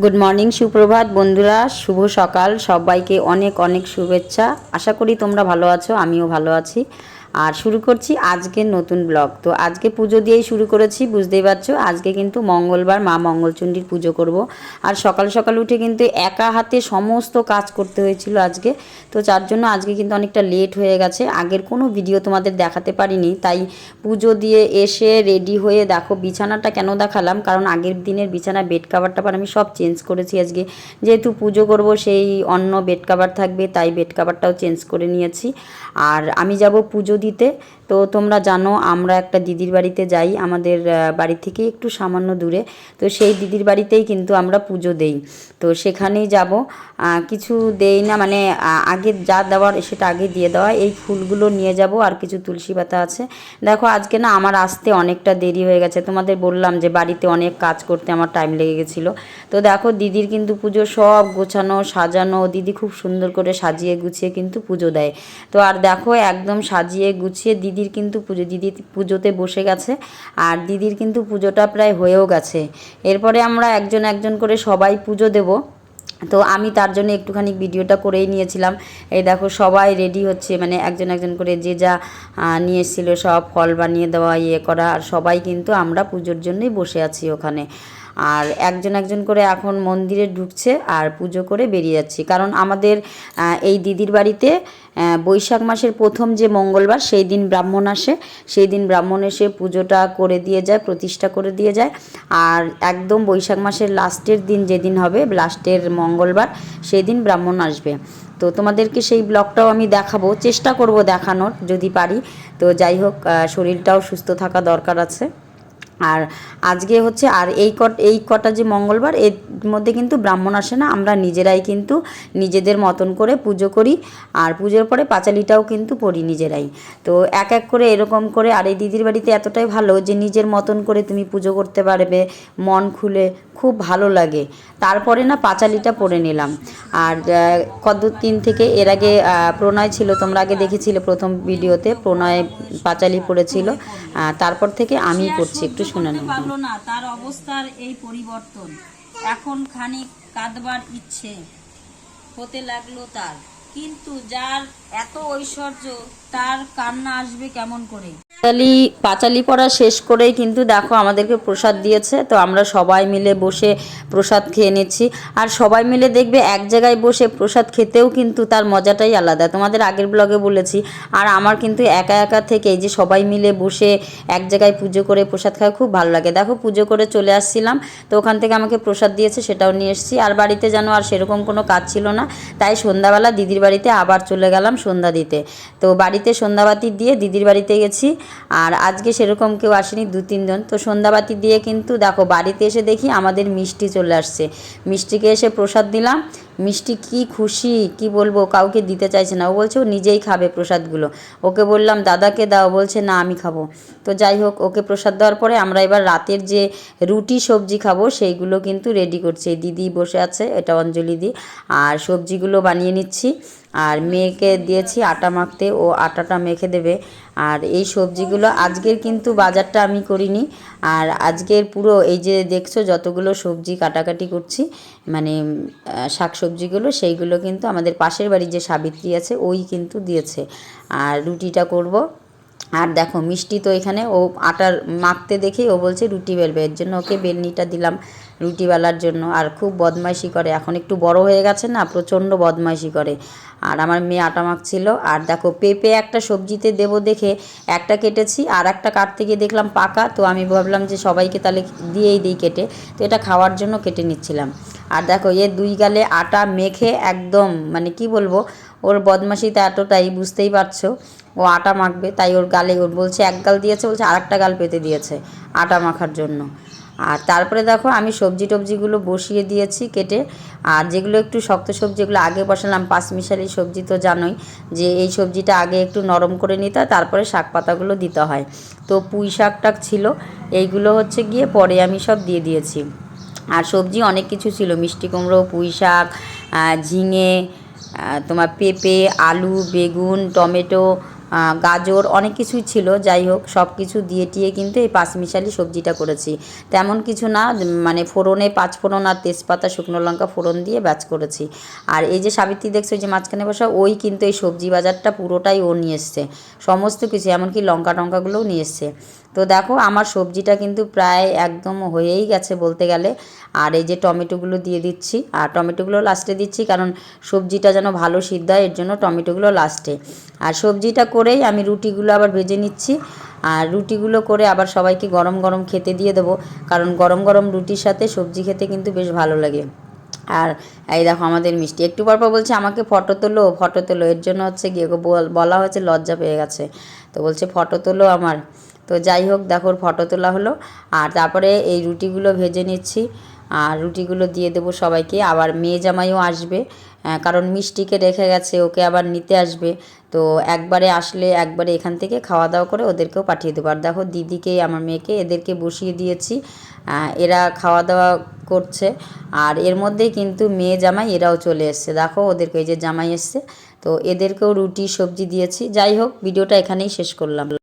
Good morning সুপ্রভাত বন্ধুরা। শুভ সকাল। সবাইকে অনেক অনেক শুভেচ্ছা। আশা করি তোমরা ভালো আছো, আমিও ভালো আছি। আর শুরু করছি আজকের নতুন ব্লগ। তো আজকে পুজো দিয়েই শুরু করেছি, বুঝতেই পারছ? আজকে কিন্তু মঙ্গলবার, মা মঙ্গলচণ্ডীর পুজো করব। আর সকাল সকাল উঠে কিন্তু একা হাতে সমস্ত কাজ করতে হয়েছিল আজকে। তো যার জন্য আজকে কিন্তু অনেকটা লেট হয়ে গেছে। আগের কোনো ভিডিও তোমাদের দেখাতে পারিনি, তাই পুজো দিয়ে এসে রেডি হয়ে দেখো বিছানাটা কেন দেখালাম? কারণ আগের দিনের বিছানা বেড কাভার টাভার আমি সব চেঞ্জ করেছি আজকে। যেহেতু পুজো করব, সেই অন্য বেড কাভার থাকবে, তাই বেড কাভারটাও চেঞ্জ করে নিয়েছি। আর আমি যাব পুজো দিতে। তো তোমরা জানো, আমরা একটা দিদির বাড়িতে যাই, আমাদের বাড়ি থেকে একটু সামান্য দূরে। তো সেই দিদির বাড়িতেই কিন্তু আমরা পুজো দেই। তো সেখানেই যাব। কিছু দেই না মানে আগে যা দেওয়ার সেটা আগে দিয়ে দেওয়া। এই ফুলগুলো নিয়ে যাব, আর কিছু তুলসী পাতা আছে। দেখো, আজকে না আমার আসতে অনেকটা দেরি হয়ে গেছে। তোমাদের বললাম যে বাড়িতে অনেক কাজ করতে আমার টাইম লেগে গেছিল। তো দেখো, দিদির কিন্তু পুজো সব গোছানো, সাজানো। দিদি খুব সুন্দর করে সাজিয়ে গুছিয়ে কিন্তু পুজো দেয়। তো আর দেখো, একদম সাজিয়ে গুছিয়ে দিদির কিন্তু পুজো, দিদি পুজোতে বসে গেছে আর দিদির কিন্তু পুজোটা প্রায় হয়েও গেছে। এরপরে আমরা একজন একজন করে সবাই পুজো দেবো। তো আমি তার জন্য একটুখানি ভিডিওটা করেই নিয়েছিলাম। এই দেখো সবাই রেডি হচ্ছে মানে একজন একজন করে যে যা নিয়ে এসেছিল সব ফল বানিয়ে দেওয়া ইয়ে করা, আর সবাই কিন্তু আমরা পুজোর জন্যই বসে আছি ওখানে। আর একজন একজন করে এখন মন্দিরে ঢুকছে আর পুজো করে বেরিয়ে যাচ্ছি। কারণ আমাদের এই দিদির বাড়িতে বৈশাখ মাসের প্রথম যে মঙ্গলবার, সেই দিন ব্রাহ্মণ আসে। সেই দিন ব্রাহ্মণ এসে পুজোটা করে দিয়ে যায়, প্রতিষ্ঠা করে দিয়ে যায়। আর একদম বৈশাখ মাসের লাস্টের দিন যেদিন হবে, লাস্টের মঙ্গলবার সেই দিন ব্রাহ্মণ আসবে। তো তোমাদেরকে সেই ব্লগটাও আমি দেখাবো, চেষ্টা করব দেখানোর যদি পারি। তো যাই হোক শরীরটাও সুস্থ থাকা দরকার আছে। আর আজকে হচ্ছে, আর এই কট, এই কটা যে মঙ্গলবার, এর মধ্যে কিন্তু ব্রাহ্মণ আসে না, আমরা নিজেরাই কিন্তু নিজেদের মতন করে পুজো করি, আর পুজোর পরে পাঁচালিটাও কিন্তু পড়ি নিজেরাই। তো এক এক করে এরকম করে, আর এই দিদির বাড়িতে এতটাই ভালো যে নিজের মতন করে তুমি পুজো করতে পারবে, মন খুলে খুব ভালো লাগে। তারপরে না পাঁচালিটা পড়ে নিলাম। আর কতদিন থেকে, এর আগে প্রণয় ছিল, তোমরা আগে দেখেছিলে প্রথম ভিডিওতে, প্রণয় পাঁচালি পড়েছিল তারপর থেকে আমি পড়ছি, একটু শুনে নেব। পারল না তার অবস্থার এই পরিবর্তন। এখন খানিক কাঁদবার ইচ্ছে হতে লাগল তার। কিন্তু যার এত ঐশ্বর্য তার কান্না আসবে কেমন করে? পাঁচালি পাঁচালি পড়া শেষ করেই কিন্তু দেখো আমাদেরকে প্রসাদ দিয়েছে। তো আমরা সবাই মিলে বসে প্রসাদ খেয়ে নিচ্ছি। আর সবাই মিলে দেখবে এক জায়গায় বসে প্রসাদ খেতেও কিন্তু তার মজাটাই আলাদা। তোমাদের আগের ব্লগে বলেছি। আর আমার কিন্তু একা একা থেকে যে সবাই মিলে বসে এক জায়গায় পুজো করে প্রসাদ খাওয়া খুব ভালো লাগে। দেখো পুজো করে চলে আসছিলাম। তো ওখান থেকে আমাকে প্রসাদ দিয়েছে, সেটাও নিয়ে এসেছি। আর বাড়িতে যেন আর সেরকম কোনো কাজ ছিল না, তাই সন্ধ্যাবেলা দিদির বাড়িতে আবার চলে গেলাম সন্ধ্যা দিতে। তো বাড়িতে সন্ধ্যাবাতি দিয়ে দিদির বাড়িতে গেছি। আর আজকে সেরকম কেউ আসেনি দু, তিনজন। তো সন্ধ্যাবাতি দিয়ে কিন্তু দেখো বাড়িতে এসে দেখি আমাদের মিষ্টি চলে আসছে। মিষ্টিকে এসে প্রসাদ দিলাম। মিষ্টি কি খুশি, কি বলব, কাউকে দিতে চাইছে না। ও বলছে ও নিজেই খাবে প্রসাদগুলো। ওকে বললাম, দাদাকে দাও। বলছে, না, আমি খাব। তো যাই হোক, ওকে প্রসাদ দেওয়ার পরে আমরা এবার রাতের যে রুটি সবজি খাব, সেইগুলো কিন্তু রেডি করছি। দিদি বসে আছে, এটা অঞ্জলি দি। আর সবজিগুলো বানিয়ে নিচ্ছি। আর মেয়েকে দিয়েছি আটা মাখতে, ও আটাটা মেখে দেবে। আর এই সবজিগুলো আজকের কিন্তু বাজারটা আমি করিনি। আর আজকের পুরো এই যে দেখছ যতগুলো সবজি কাটাকাটি করছি মানে শাক সবজিগুলো সেইগুলো কিন্তু আমাদের পাশের বাড়ির যে সাবিত্রী আছে, ওই কিন্তু দিয়েছে। আর রুটিটা করব। আর দেখো মিষ্টি তো এখানে, ও আটার মাখতে দেখেই ও বলছে রুটি বেলবে এর জন্য ওকে বেলনিটা দিলাম। রুটি বেলার জন্য। আর খুব বদমাইশি করে। এখন একটু বড় হয়ে গেছে না, প্রচণ্ড বদমাইশি করে। আর আমার মেয়ে আটা মাখছিল। আর দেখো, পেঁপে একটা সবজিতে দেবো দেখে একটা কেটেছি, আর একটা কাটতে গিয়ে দেখলাম পাকা। তো আমি ভাবলাম যে সবাইকে তাহলে দিয়েই দিই কেটে। তো এটা খাওয়ার জন্য কেটে নিচ্ছিলাম। আর দেখো, এ দুই গালে আটা মেখে একদম মানে কি বলব, ওর বদমাশিতে এতটাই, বুঝতেই পারছ। ও আটা মাখবে, তাই ওর গালে, ওর বলছে, এক গাল দিয়েছে, বলছে, আরেকটা গাল পেতে দিয়েছে আটা মাখার জন্য। আর তারপরে দেখো আমি সবজি টবজিগুলো বসিয়ে দিয়েছি কেটে। আর যেগুলো একটু শক্ত সবজি সবজিগুলো আগে বসালাম। পাঁচমিশালি সবজি তো জানোই যে এই সবজিটা আগে একটু নরম করে নিতে হয়, তারপরে শাক পাতাগুলো দিতে হয়। তো পুঁই শাক টাক ছিল, এইগুলো হচ্ছে গিয়ে পরে আমি সব দিয়ে দিয়েছি। আর সবজি অনেক কিছু ছিল, মিষ্টি কুমড়ো, পুঁই শাক ঝিঙে তোমার পেঁপে, আলু, বেগুন, টমেটো গাজর অনেক কিছুই ছিল, যাই হোক সব কিছু দিয়ে টিয়ে কিন্তু এই পাঁচমিশালি সবজিটা করেছি। তেমন কিছু না মানে ফোড়নে পাঁচ ফোড়ন আর তেজপাতা, শুকনো লঙ্কা ফোড়ন দিয়ে ব্যাচ করেছি। আর এই যে সাবিত্রী দেখছ যে মাঝখানে বসা, ওই কিন্তু এই সবজি বাজারটা পুরোটাই ও নিয়ে এসছে। সমস্ত কিছু, এমনকি লঙ্কা টঙ্কাগুলোও নিয়ে এসছে। তো দেখো, আমার সবজিটা কিন্তু প্রায় একদম হয়েই গেছে বলতে গেলে। আর এই যে টমেটোগুলো দিয়ে দিচ্ছি, আর টমেটোগুলো লাস্টে দিচ্ছি কারণ সবজিটা যেন ভালো সিদ্ধ হয়, এর জন্য টমেটোগুলো লাস্টে। আর সবজিটা করেই আমি রুটিগুলো আবার ভেজে নিচ্ছি। আর রুটিগুলো করে আবার সবাইকে গরম গরম খেতে দিয়ে দেবো, কারণ গরম গরম রুটির সাথে সবজি খেতে কিন্তু বেশ ভালো লাগে। আর এই দেখো আমাদের মিষ্টি। একটু পর পর বলছে, আমাকে ফটো তোলো ফটো তোলো। এর জন্য হচ্ছে গিয়ে বলা হয়েছে লজ্জা পেয়ে গেছে। তো বলছে, ফটো তোলো আমার। তো যাই হোক, দেখো ফটো তোলা হলো। আর তারপরে এই রুটিগুলো ভেজে নিচ্ছি। আর রুটিগুলো দিয়ে দেবো সবাইকে। আবার মেয়ে জামাইও আসবে। কারণ মিষ্টিকে রেখে গেছে, ওকে আবার নিতে আসবে। তো একবারে আসলে একবারে এখান থেকে খাওয়া দাওয়া করে ওদেরকেও পাঠিয়ে দেবো। আর দেখো দিদিকে, আমার মেয়েকে, এদেরকে বসিয়ে দিয়েছি। এরা খাওয়া দাওয়া করছে। আর এর মধ্যেই কিন্তু মেয়ে জামাই, এরাও চলে এসছে। দেখো ওদেরকে এই যে জামাই এসছে। তো এদেরকেও রুটি, সবজি দিয়েছি। যাই হোক, ভিডিওটা এখানেই শেষ করলাম।